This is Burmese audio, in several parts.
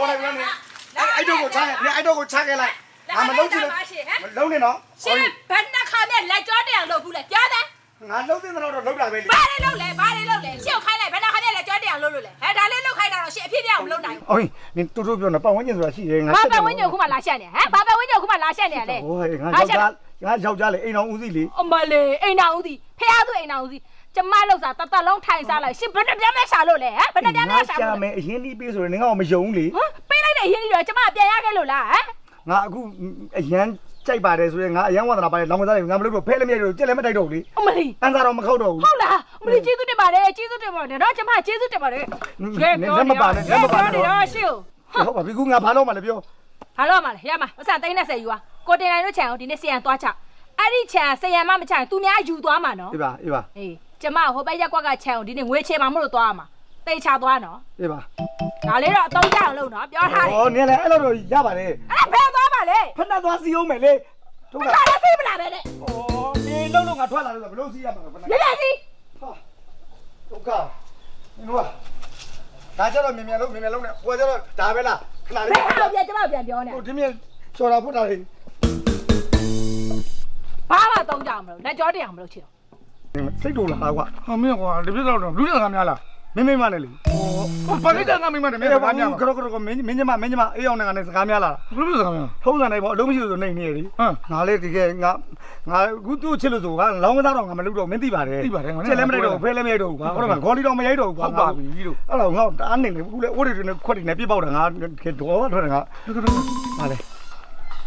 တော့လိုက်ပြန်နေအဲ့တော့ကိုချခဲ့နေအဲ့တော့ကိုချခဲ့လိုက်ငါမလုံးချင်မလုံးနဲ့နော်ရှင်ဘယ်နှခါနဲ့လက်ကြောတရားလုပ်ဘူးလဲပြောတယ်ငါလုံးတဲ့တော့လုံးတာပဲလေဘာတွေလုပ်လဲဘာတွေလုပ်လဲရှင်ကိုခိုင်းလိုက်ဘယ်နှခါနဲ့လက်ကြောတရားလုပ်လို့လဲဟဲ့ဒါလေးလုပ်ခိုင်းတာတော့ရှင်အဖြစ်ပြအောင်မလုပ်နိုင်အော်နင်တူတူပြောနေပတ်ဝန်းကျင်ဆိုတာရှိတယ်ငါဘာပတ်ဝန်းကျင်ခုမှလာရှက်နေဟမ်ဘာပတ်ဝန်းကျင်ခုမှလာရှက်နေရလဲဟိုးငါယောက်ျားငါယောက်ျားလေအိမ်တော်ဦးစီးလေအမလေးအိမ်တော်ဦးစီဖះသူအိမ်တော်ဦးစီ ကျမလောက်စားတတ်တလုံးထိုင်စားလိုက်ရှင်ဘယ်နှပြမ်းမဲရှာလို့လဲဟမ်ဘယ်နှပြမ်းမဲရှာရှာလို့လဲမယ်အရင်ဒီပေးဆိုရင်ငါ့ကိုမယုံလေဟမ်ပေးလိုက်တဲ့အရင်ကြီးတော့ကျမပြန်ရခဲ့လို့လားဟမ်ငါအခုအရန်ကြိုက်ပါတယ်ဆိုရင်ငါအရန်ဝါသနာပါတယ်လောင်ကစားတယ်ငါမလုပ်တော့ဖဲလည်းမရတော့ကြက်လည်းမတိုက်တော့ဘူးလေအမလေးအန်စာတော့မခောက်တော့ဘူးဟုတ်လားအမလေးကျေးဇူးတင်ပါတယ်ကျေးဇူးတင်ပါတယ်တော့ကျမကျေးဇူးတင်ပါတယ်တော့ရှင်းကိုဟုတ်ပါပြီကူငါဘာလို့မှလည်းပြောဘာလို့မှလဲရမှာဥစားသိန်း30ယူပါကိုတင်နိုင်တို့ခြံကိုဒီနေ့ဆီယံသွားချအဲ့ဒီခြံဆီယံမမချရင်သူများယူသွားမှာနော်အေးပါအေးပါအေး ကျမဟိုဘက်ရက်ကွက်ကခြံကိုဒီနေ့ငွေချေမှာမလို့သွားမှာတိတ်ချသွားနော်အေးပါဒါလေးတော့အသုံးကြအောင်လုပ်နော်ပြောထားတယ်ဩနင်လည်းအဲ့လိုတော့ရပါတယ်အဲ့ဒါဘယ်သွားပါလဲဖက်နှက်သွားစီအောင်မယ်လေတို့မကလာလည်းသိမလားပဲနဲ့ဩဒီလုံးလုံးငါထွက်လာလို့ဘလို့စီရမှာဖက်နှက်လေလေစီဟာဒုက္ခနင်တို့ကဒါကြတော့မြင်မြင်လုံးမြင်မြင်လုံးနဲ့ဟိုကြတော့ဒါပဲလားခဏဘလေးယ်အောင်ပြန်ကျမပြန်ပြောနေဟိုဒီမြင်ချော်တာဖုတ်တာလေဘာမှသုံးကြအောင်မလို့လက်ကြောတရားမလို့ချင် စိတ်တူလာကွာဟာမင်းကွာဒီပြစ်တော့လူတွေကများလားမင်းမင်းမနဲ့လေဟိုဘာကိစ္စငါမိမနဲ့မင်းကဘာများခရောခရောမင်းမင်းညမမင်းညမအေးအောင်နဲ့ငါနဲ့စကားများလာတာဘယ်လိုစကားများထုံးစံတိုင်းပေါ့အလုံးမရှိလို့ဆိုနေနေရလေဟမ်ငါလေတကယ်ငါငါအခုသူ့ချစ်လို့ဆိုကလောင်းကစားတော့ငါမလုပ်တော့မင်းသိပါတယ်သိပါတယ်ငါလည်းချက်လည်းမလိုက်တော့ဘူးဖဲလည်းမရိုက်တော့ဘူးကွာဟုတ်တယ်မဂေါ်လီတော့မရိုက်တော့ဘူးကွာဟုတ်ပါပြီလို့အဲ့တော့ငါတအားနေလေအခုလေအိုးတွေနဲ့ခွက်တွေနဲ့ပြစ်ပေါက်တာငါတော့ထွက်တယ်ငါဟာလေ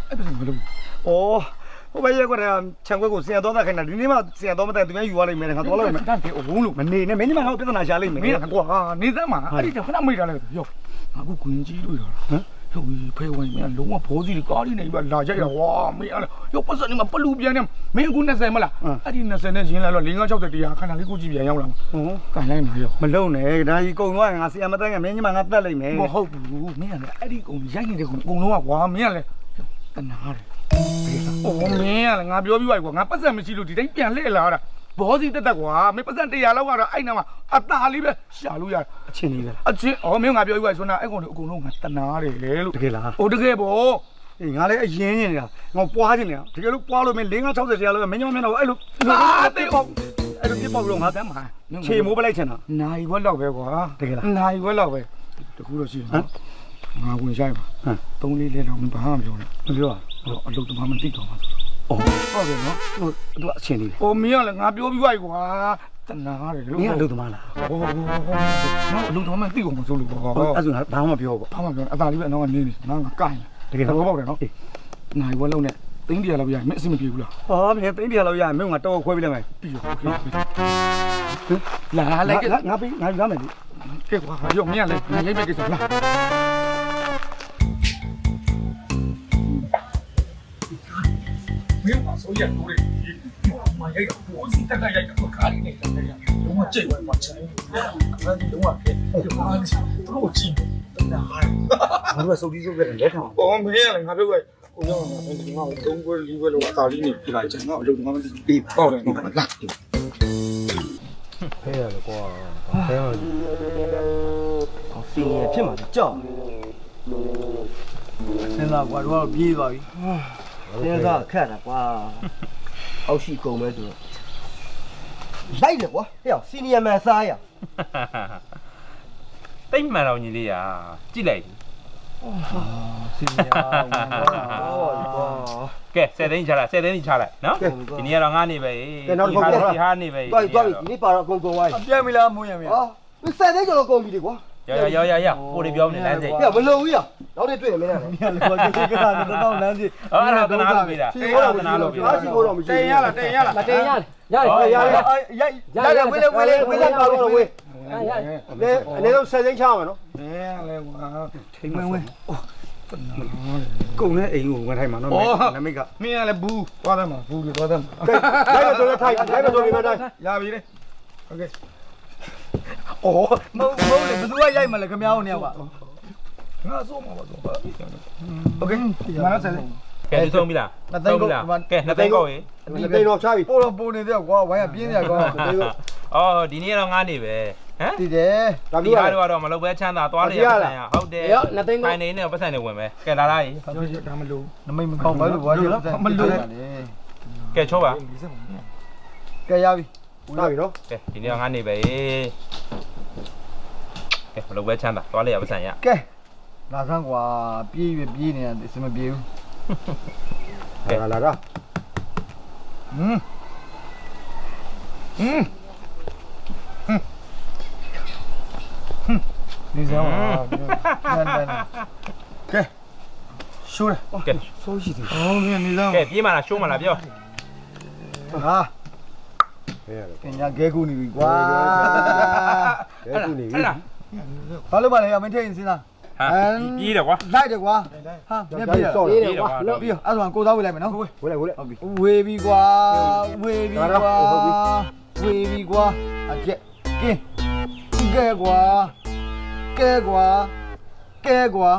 အဲ့ဒါမလုပ်ဩ ဟိုဘရက်ကွက်တဲ့ခြံခွက်ကိုဆင်ရတော့တာခိုင်းတာဒီနေ့မှဆင်ရတော့မတဲ့သူများယူရလိမ့်မယ်ငါတော့လိုက်မယ်တန်းပြေအုံးလို့မနေနဲ့မင်းညမငါ့ကိုပြဿနာရှာလိမ့်မယ်မင်းကွာနေသက်မှာအဲ့ဒီခဏမိတ်တာလေရောငါကကွင်ကြီးတွေ့တာဟမ်ဟုတ်ပြီဖေးဝင်မင်းလုံးဝဘောစီကားလေးနေပြီးလာကြရဝါမင်းအဲ့ရောပတ်စံနေမှာပလူပြန်နေမင်းအခု20မလားအဲ့ဒီ20နဲ့ရင်းလာတော့560တရားခဏလေးကိုကြည့်ပြန်ရောက်လာမှာဟွန်းကန်လိုက်မှာရောမလုံနဲ့ဒါကြီးကုံသွားရင်ငါဆင်ရမတဲ့ကမင်းညမငါတက်လိမ့်မယ်မဟုတ်ဘူးမင်းကလည်းအဲ့ဒီကုံရိုက်နေတဲ့ကုံအကုန်လုံးကကွာမင်းကလည်းတနာတယ် အိုးမင်းကလည်းငါပြောပြီးပါကွာငါပတ်စံမရှိလို့ဒီတိုင်းပြန်လှည့်လာတာဘောစီတက်တက်ကွာမင်းပတ်စံ100လောက်ကတော့အဲ့နာမှာအตาလေးပဲရှာလို့ရအချင်းကြီးပဲလားအချင်းအော်မင်းငါပြောပြီးပါဆိုတော့အဲ့ကုံတွေအကုန်လုံးငါတနာတယ်လို့တကယ်လားဟိုတကယ်ပေါ့အေးငါလည်းအရင်နေနေတာငါပွားနေနေတာတကယ်လို့ပွားလို့မင်း5 60တရားလို့မင်းညမမျက်နှာအဲ့လိုအဲ့လိုပြပေါက်လို့ငါတမ်းမှာခြေမိုးပလိုက်ချင်တာနိုင်ဘွက်လောက်ပဲကွာတကယ်လားနိုင်ဘွက်လောက်ပဲတခုတော့ရှိတယ်နော်ငါဝင်ဆိုင်ပါဟမ်သုံးလေးလဲတော့မဘာမှမပြောနဲ့မပြောရ တော့အလုပ်တမမသိတော့ပါဘူး။အော်ဟုတ်တယ်နော်။ဟိုသူကအချင်းလေး။ဟိုမင်းကလည်းငါပြောပြီးပါ ਈ ကွာ။တနာရတယ်လို့။မင်းကအလုပ်တမလား။ဟိုဟိုဟိုနော်အလုပ်တမမသိကုန်မဆိုလို့ကွာ။အဲ့ဒါဆိုဘာမှပြောပေါ့။ဘာမှပြောအသာလေးပဲအနောက်ကနေနေ။နားကကိုင်း။တကယ်သဘောပေါက်တယ်နော်။နိုင်ဝက်လုံးနဲ့သိန်းတရာလောက်ရရင်မင်းအဆင်မပြေဘူးလား။ဟောမင်းသိန်းတရာလောက်ရရင်မင်းကတော့ခွဲပေးလိုက်မယ်။ပြီးရော။လာလာလိုက်ငါပေးငါယူရမယ်လေ။ကဲကွာ။ရောမင်းကလည်းငါရိုက်မယ်ကိစ္စလား။ မင်းကဆိုရတော့လေမရိုက်တော့ဘောစီတက်ကရိုက်တော့ခါလေးနဲ့တက်တယ်။လုံးဝကြိတ်ဝဲမှာချင်တယ်။ဒါကလုံးဝကဲဒီမှာတော့ကြည့်တနာဟာငါတို့ကစုပ်ပြီးစုပ်ခဲ့တယ်လက်ခံ။အော်မင်းကလည်းငါပြောလိုက်ကိုရောငါငါသုံးခွဲလေးခွဲလောက်အသာလေးနေပြလိုက်ချင်ငါအလုပ်ငါမသိပြီးပေါ့တယ်ငါလာဖဲရတယ်ကွာဖဲရတယ်အောင်စင်ရဖြစ်မှာကြောက်စဉ်းစားကွာတော့ပြေးသွားပြီ စဉ်းစားခက်တာကွာအောက်ရှိကုန်မဲဆိုတော့လိုက်တယ်ကွာဟဲ့စီနီယမန်စားရတိတ်မှန်တော့ညီလေးอ่ะကြည့်လိုက်စီနီယာဝင်တော့တာဟောကွာ ကဲ10သိန်းချလိုက်10သိန်းချလိုက်နော်ဒီနေ့ကတော့ငါနေပဲကဲနောက်တစ်ခုဒီဟာနေပဲ တွားတွားပြီဒီနေ့ပါတော့အကုန်ကုန်သွားပြီပြန်ပြီလားမွေးရမယ်ဟောဒီဆက်သေးကျွန်တော်ကုန်ပြီလေကွာ ရောရောရောရောကိုတွေပြောနေလမ်းစိတ်ဟဲ့မလုံဘူးရနောက်နေ့တွေ့ရမင်းနဲ့ပြန်လို့ပြောကြည့်ကြတာတော့လမ်းစီဟောအဲ့ဒါတနာလို့ပြတာအဲ့ဒါတနာလို့ပြတာအားရှိဖို့တော့မရှိတင်ရလားတင်ရလားမတင်ရရတယ်ရတယ်ရတယ်ရိုက်ရတယ်ဝေးလေဝေးလေဝေးလေပါလို့ဝေးရရလေအနေတော့ဆက်သိန်းချအောင်နော်မင်းလည်းကွာထိန်မဝဲကုံနဲ့အိမ်ကိုဝင်ထိုင်မှာနော်နမိတ်ကမင်းကလည်းဘူးသွားတယ်မှာဘူးလေသွားတယ်မှာလိုက်မတော်လည်းထိုင်လိုက်မတော်လည်းမထိုင်ရပြီလေโอเค အော်မဟုတ်ဘူးလေဘယ်သူကရိုက်မလဲခင်ဗျားတို့နေရာက ငါစိုးမှာပါတော့ပါโอเคငါဆက်လေ ကဲဒီဆုံးပြီလားပြီလားကဲနှစ်သိန်းကောက်ရေ ဒီတိန်တော့ချပြီ ပို့တော့ပို့နေတယ်ကွာဝိုင်းကပြင်းနေကွာ အော်ဒီနေ့ကတော့ငါနေပဲ ဟမ် တည်တယ်ဒါ ဒီ မျိုး ဟာ က တွေကတော့မလုပ်ပဲချမ်းသာသွားလေရဆိုင်ရဟုတ်တယ် ရောနှစ်သိန်း ဖိုင်နေနဲ့ပတ်စံနေဝင်ပဲကဲလာလာကြီး ပြောရတာမလို့ နမိတ်မကောင်းပါလို့ဘာလို့လဲ မလို့ ကဲချိုးပါ ဒီစက်မှာ ကဲရပြီဝင်လာပြီနော် ကဲဒီနေ့ကငါနေပဲ ကဲမလုပ်ပဲချမ်းသာသွားလေရပတ်စံရကဲလာဆန်းကွာပြေးရပြေးနေတယ်အစမပြေဘူးလာလာလာဟင်းဟင်းနေစားပါနန်းနန်းကဲရှိုးတယ်ကဲဆိုးရှိတယ်အော်မြင်နေစားကဲပြေးမလားရှိုးမလားပြော ဟာဟဲ့ရတယ်ပညာကဲကူနေပြီကွာဘယ်ကူနေပြီဟဲ့လားဘာလို့မလဲရမင်းထိတ်ရင်စဉ်းစားဟာပြေးတယ်ကွာလိုက်တယ်ကွာဟာမျက်ပြေးတယ်ဆော့ပြေးတယ်တယ်ကွာလို့ပြီးတော့အဲ့ဒါကိုသားဝေးလိုက်မယ်နော်ဝင်လိုက်ဝင်လိုက်ဟုတ်ပြီဝေပြီကွာဝေပြီကွာဝေပြီကွာအကျက်ကင်းကဲကွာကဲကွာကဲကွာ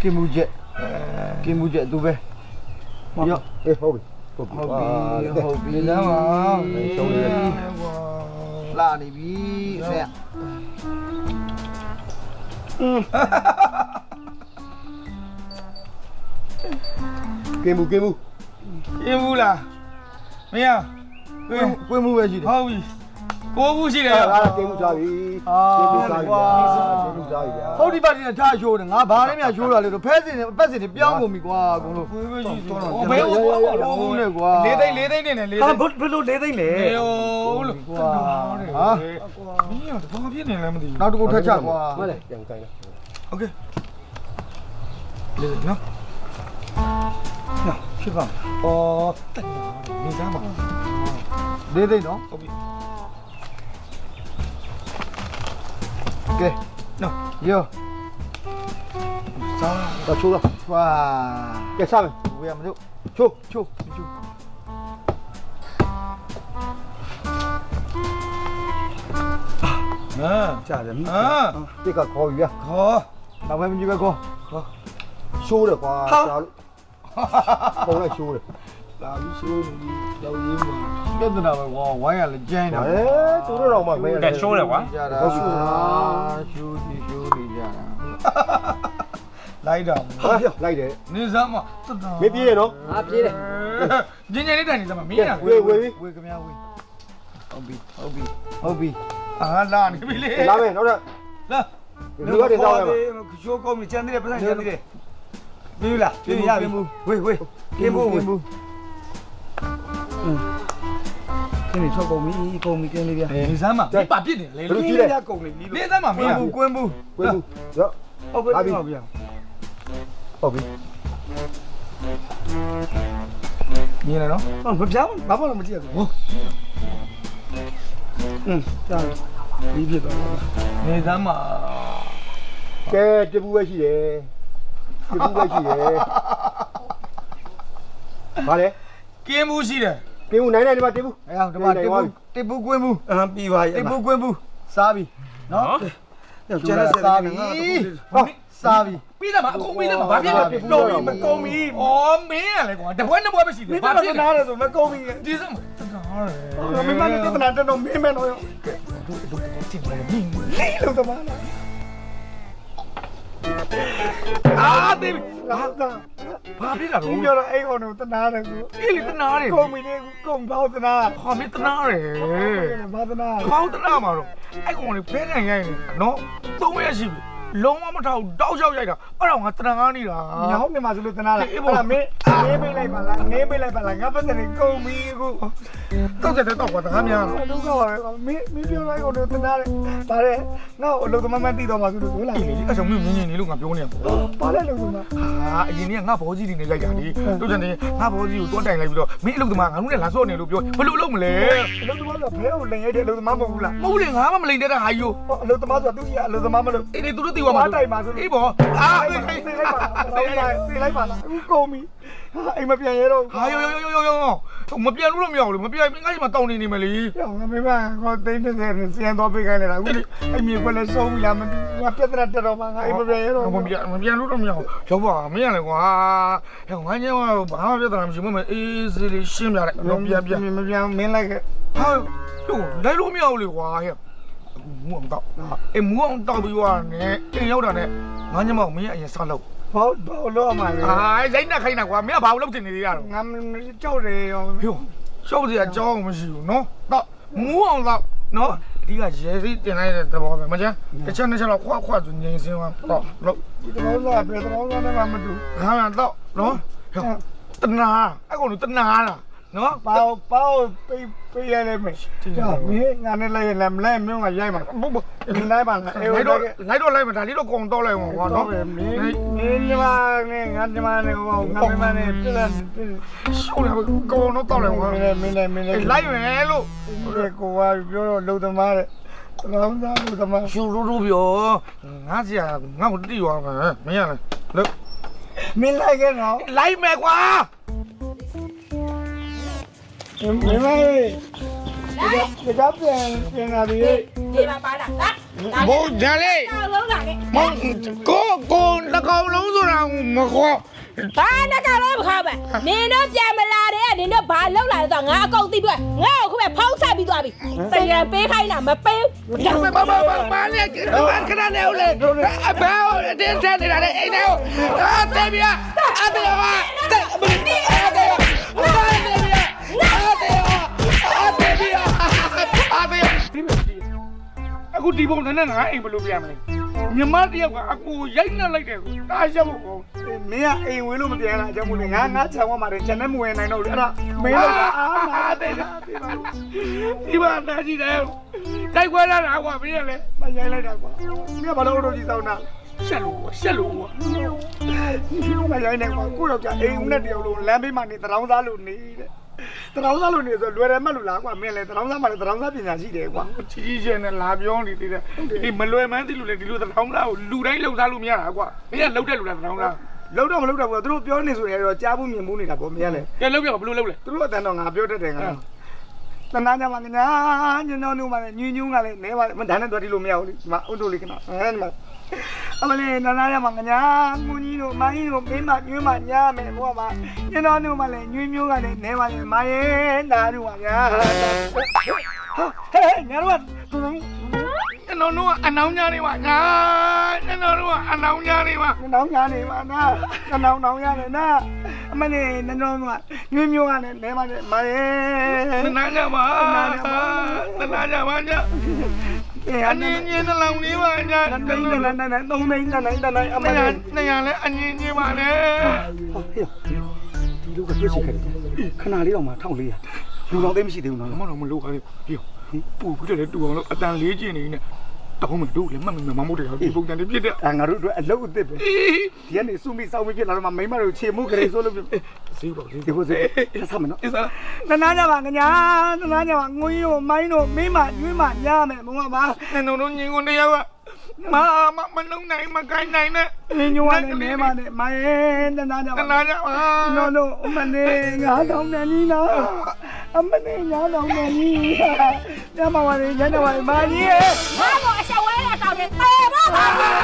ကင်းမှုချက်ကင်းမှုချက်သူပဲရောအေးဟုတ်ပြီဟုတ်ပြီဟုတ်ပြီဟုတ်ပြီနေစားပါတုံးရ လာနေပြီဆရာကင်းမှုကင်းမှုအင်းဘူးလားမင်းကွင်းကွင်းမှုပဲရှိတယ်ဟုတ်ပြီ ကိုဘူးရှိတယ် အဲ့ဒါကင်းမှုစားပြီကင်းမှုစားပြီကင်းမှုစားပြီဗျာ ဟုတ်ဒီပါတီနဲ့ထားရှိုးတယ်ငါဘာနဲ့မှရှိုးတာလေတော့ဖဲစင်နဲ့ပတ်စင်တွေပြောင်းကုန်ပြီကွာအကုန်လုံး ကိုပဲရှိတယ် တော့ ဘယ်ဟို ဟုတ်နဲ့ကွာ လေးသိန်းလေးသိန်းနဲ့လေး ဟာ သိန်း ဘယ်လိုလေးသိမ့်လဲ လေဟုတ်လို့ ကွာဟာ မင်းတော့ဘာဖြစ်နေလဲမသိဘူး နောက်တစ်ခုထက်ချက်ကွာ ဟုတ်တယ်ပြန်ကိုင်းလာ โอเคလေးသိန်းနော်နော်ဖြစ်ပါအော်တက်နေစားပါ လေးသိမ့်နော် ဟုတ်ပြီ ကဲနော်ရောစားတော့ချိုးတော့ကွာကဲစားမယ်ဝေးရမလို့ချိုးချိုးချိုးနာကြားတယ်အာတိတ်ကခေါ်ပြီဗျာခေါ်နောက်ပဲမကြည့်ပဲကောရှိုးတယ်ကွာစားလို့ပုံလိုက်ရှိုးတယ်လာပြီးရှိုးနေတော့ရင်းပါ ပြဿနာပဲကွာဝိုင်းရလဲကျင်းတာအဲသူတို့တော့မှမင်းကဲရှိုးတယ်ကွာကြတာရှိုးရှိုးဒီရှိုးဒီကြတာလိုက်တော့ဟာလိုက်တယ်နေစားမတတ်တာမပြေးရနော်ငါပြေးတယ်ညင်ညင်လေးတိုင်နေစားမမင်းရဝေးဝေးပြီဝေးကမြဝေးဟုတ်ပြီဟုတ်ပြီဟုတ်ပြီအာလာနေပြီလေလာမယ်နောက်တော့လာလူရတဲ့စားရမှာချိုးကောင်းပြီကျန်သေးတယ်ပတ်စံကျန်သေးတယ်ပြေးလားပြေးရပြီဝေးဝေးကင်းဘူးက င်းဘူးอืมကင်းနေထွက်ကုန်ပြီကုန်ပြီကင်းလေးဗျာ နေစားမမပါပြစ်နေလေ ဘယ်လိုကြည့်လဲ ကုန်ပြီ နေစားမမ ကွ င်း င်း ရ ဘူးကွင်းဘူး ဝေးဘူးရော ဟုတ်ပြီဟုတ်ပြီ ဟုတ်ပြီ မြင်နေနော် ဟောမပြောင်းဘာမှမကြည့်ရဘူးဟုတ်อืมကြာပြီပြည့်သွားပါ နေစားမ ကဲတပူပဲရှိတယ်တပူပဲရှိတယ်ဘာလဲ ကင်းမှုရှိတယ် ကင်းဦးနိုင်နိုင်ဒီမှာတပူအဲအောင်ဒီမှာတိပူတိပူကွင်းဘူးအမ်ပြီးပါရဲ့တိပူကွင်းဘူးစားပြီနော်ကျန်တဲ့စားပြီဟောစားပြီပြီးသားမအကုန်ပြီးသားမဘာဖြစ်လဲကုန်ပြီမကုန်ပြီအော်မင်းရလေကွာတပွဲနှစ်ပွဲပဲရှိတယ်မင်းတို့ကနားတယ်ဆိုမကုန်ပြီဒီစမ်းတနားရမင်းမလည်းပြဿနာတက်တော့မင်းမဲတော့ရောတင်တယ်မင်းလေးလို့သမားလား အာတေးဟာသာဘာဖြစ်လာဘုတော့ပြောတော့အဲ့ကောင်တို့တနာတယ်ဆိုအေးလေတနားတယ်ကုန်ပြီလေကုန်ပေါတနာဟာမင်းတနားတယ်ဘာတနာဘောင်းတနားမှာတော့အဲ့ကောင်လေးဖဲကန်ရိုက်နေနော်သုံးရက်ရှိပြီ လုံးဝမထောက်တောက်လျှောက်ရိုက်တာအဲ့တော့ငါတနားနေတာညောင်းနေမှာဆိုလို့တနာလားအဲ့ဒါမင်းနေပေးလိုက်ပါလားနေပေးလိုက်ပါလားငါပတ်တယ်ကုန်ပြီအခုတောက်တဲ့တောက်ကွာတကားများဒုက္ခပါပဲမင်းမင်းပြောလိုက်ကောင်တို့တနာတယ်ဒါတဲ့ငါ့အလုပ်သမားမသိတော့မှဆိုလို့ဟုတ်လားအေးလေအဲ့ကြောင့်မင်းမြင်မြင်နေလို့ငါပြောနေတာပေါ့ဘာလဲလို့ကဟာအရင်ကငါဘောကြီးတွေနဲ့ရိုက်တာလေတို့ကြတယ်ငါဘောကြီးကိုတွန်းတိုင်လိုက်ပြီးတော့မင်းအလုပ်သမားငါတို့နဲ့လာဆော့နေလို့ပြောဘယ်လိုလုပ်မလဲအလုပ်သမားကဘဲကိုလင်ရတဲ့အလုပ်သမားမဟုတ်ဘူးလားမဟုတ်လေငါမှမလိန်တဲ့တာဟာယူအလုပ်သမားဆိုတာသူကြီးကအလုပ်သမားမလို့အေးလေသူတို့တီးသွားမှာအေးပေါ့အာသိလိုက်ပါသိလိုက်ပါသိလိုက်ပါလားအခုကုန်ပြီအိမ်မပြန်ရတော့ဟာယောယောယောယောယောမပြန်လို့မရဘူးလေမပြန်ငါ့စီမှာတောင်းနေနေမယ်လေပြောင်းငါမိမကသိနေတယ်စင်တော့ပေးခိုင်းနေတာအခုအိမ်မြေခွက်လဲဆုံးပြီလားမသိငါပြဿနာတက်တော့မှငါအိမ်မပြန်ရတော့မပြန်မပြန်လို့တော့မရဘူးရောက်ပါမင်းရလေကွာဟဲ့ငါညောဘာမှပြဿနာမရှိဘူးမအေးစီလေးရှင်းပြလိုက်တော့ပြန်ပြန်မပြန်မင်းလိုက်ဟာဟိုလိုက်လို့မရဘူးလေကွာဟဲ့ မူအောင်တော့အေးမူအောင်တော့ပြီးွားနဲ့အိမ်ရောက်တာနဲ့ငါညမောင်မင်းအရင်စားလို့ဘောဘောလို့အမှန်လေအာရိုက်နှက်ခိုင်းတာကွာမင်းကဘာလို့လုပ်တင်နေသေးရတော့ငါကြောက်တယ်ရောဟိုရှောက်စရာအကြောင်းမရှိဘူးနော်တော့မူအောင်တော့နော်ဒီကရေစီတင်လိုက်တဲ့သဘောပဲမကျန်တစ်ချက်နှစ်ချက်တော့ခွာခွာသူငိန်စင်းသွားတော့လို့ဒီတော့ကဘယ်တော့မှမတူငါမှတော့နော်ဟဲ့တနာအဲ့ကောင်တနာလား နော်ပါပါပေးပေးရလဲမယ်ကြောက်မင်းငါနဲ့လိုက်လဲမလဲမင်းကရိုက်မှာဘုဘဒီလိုက်ပါငါအေးငါတော့တို့ငါတို့လိုက်မှာဒါလေးတော့ကုံတော့လိုက်မှာကွာတော့နော်ပဲမင်းမင်းညီမနဲ့ငါညီမနဲ့ဟောငါညီမနဲ့ပြည့်တယ်ရှုံးလာကုံတော့တော့လိုက်မှာမင်းလည်းမင်းလည်းမင်းလည်းလိုက်မယ်လို့ဒီကိုကပြောတော့လုံသမားတဲ့လောင်းသားလုံသမားရှူရူရူပြောငါစီကငါ့ကိုတိရွာမှာမင်းရလဲလို့မင်းလိုက်ခဲ့တော့လိုက်မယ်ကွာ မင်းမဒီကဒီကပြန်ပြန်လာပြီဒီမှာပါလာလာဘုံကြလေတော့လုံးလာခဲ့မောင်ကိုကိုလကောင်လုံးဆိုတာမခေါ်ဘာနဲ့ကြတော့မခါပဲနင်တို့ပြန်မလာတဲ့နင်တို့ဘာလောက်လာလဲဆိုတော့ငါအကုန်သိပြီငါ့ကိုခုပဲဖောင်းဆက်ပြီးသွားပြီစရံပေးခိုင်းတာမပေးဘူးမမမမမနဲ့ခဏနေဦးလေအဘောတင်းတဲ့နေတာလေအိမ်ထဲကိုအာတေဘီယာအတေယောတေ အခုဒီပုံနဲ့ငါအိမ်ဘယ်လိုပြန်မလဲညီမတယောက်ကအကူရိုက်နှက်လိုက်တယ်ကိုတားရှက်ဖို့ကောမင်းကအိမ်ဝင်လို့မပြန်လာအကြောင်းမို့လေငါငါခြံဝမှာတယ်ခြံနဲ့မဝင်နိုင်တော့ဘူးအဲ့ဒါမင်းလို့အာနာတဲ့ဒီမှာတားကြည့်တယ်တိုက်ခွဲလာတာကွာမင်းလည်းမရိုင်းလိုက်တာကွာမင်းကဘာလို့တော့ဒီစောင်းတာရှက်လို့ရှက်လို့ကွာမရိုင်းနေကွာကိုယောက်ျားအိမ်ဦးနဲ့တယောက်လုံးလမ်းဘေးမှာနေတရောင်းစားလို့နေတဲ့ တရောင်းစားလို့နေဆိုလွယ်တယ်မှတ်လို့လားကွာမင်းလည်းတရောင်းစားမှလည်းတရောင်းစားပညာရှိတယ်ကွာကြီးကြီးကျယ်နဲ့လာပြောနေသေးတယ်ဒီမလွယ်မှန်းသိလို့လေဒီလိုသထောင်းသားကိုလူတိုင်းလှုပ်ရှားလို့မရတာကွာမင်းကလှုပ်တဲ့လူလားသထောင်းသားလောက်တော့မလောက်တော့ဘူးသူတို့ပြောနေဆိုရင်တော့ကြားဖို့မြင်ဖို့နေတာပေါ့မင်းလည်းကဲလှုပ်ပြဘယ်လိုလှုပ်လဲသူတို့အတန်းတော့ငါပြောတတ်တယ်ငါတနာကြမှာကညာညွန်းညွန်းမှလည်းညွန်းညွန်းကလည်းနဲပါလေမဒါနဲ့တော့ဒီလိုမရဘူးလေဒီမှာအုတ်တို့လေးကနော်အဲဒီမှာ အမလေးတနာကြမှာကညာငုံကြီးတို့မိုင်းတို့မင်းမညွန်းမညာမယ်ဘုရားမညွန်းတော်တို့မှလည်းညွန်းညွန်းကလည်းနဲပါလေမိုင်းတာတို့ပါညာဟာဟဲ့ညာတော့သူတို့ ကျွန်တော်တို့ကအနောင်ညာနေပါညာကျွန်တော်တို့ကအနောင်ညာနေပါနောင်ညာနေပါနာနောင်နောင်ရတယ်နာအမလေးနန်းတော်ကညွန်းညွန်းကလည်းနဲပါလေမိုင်းတနာကြပါတနာကြပါညာအေးအအနနည်းည်းငယ်သလောင်လေးပါညာနန်းနိုင်နန်းနိုင်နန်းသုံးနိုင်နန်းနိုင်နန်းနိုင်အမနေရလေးနေရလဲအငင်းကြီးပါလေဟေးဒီလိုကပြည့်စုံခဲ့တယ်ခဏလေးတော့မှ1400လူတော်သိမရှိသေးဘူးနော် မတော်မလို့ခါလေးပြောပူပြီးတယ်တူအောင်လို့အတန်လေးကျင်နေနေ တောင်းမယ်တို့လည်းမှတ်မိမမမို့တယ်ဒီပုံစံလေးဖြစ်တဲ့အာငါတို့အတွက်အလုပ်အသစ်ပဲဒီကနေစုမိစောင်းမိဖြစ်လာတော့မှမိမတို့ခြေမှုကလေးဆိုလို့ဈေးပေါ့ဈေးဒီကိုစေဆက်ဆက်မယ်နော်အစားနနာညပါငညာနနာညပါငွေရိုမိုင်းတို့မိမကျွေးမညာမယ်ဘုံကပါနေတို့တို့ညီကိုနေရပါမမမလုံးနိုင်မကိုင်းနိုင်နဲ့ အင်းညိုကနေနဲမနဲ့မိုင်းနနာညတပါနာကြပါနော်တို့အမလေးငါတောင်းတယ်နီးနော်အမလေးငါတောင်းတယ်နီးညမဝရီညနေဝရီမာကြီးရဲ့ငါ့ကိုအရှက်ဝဲရကောင်းတယ်ပေပါပါ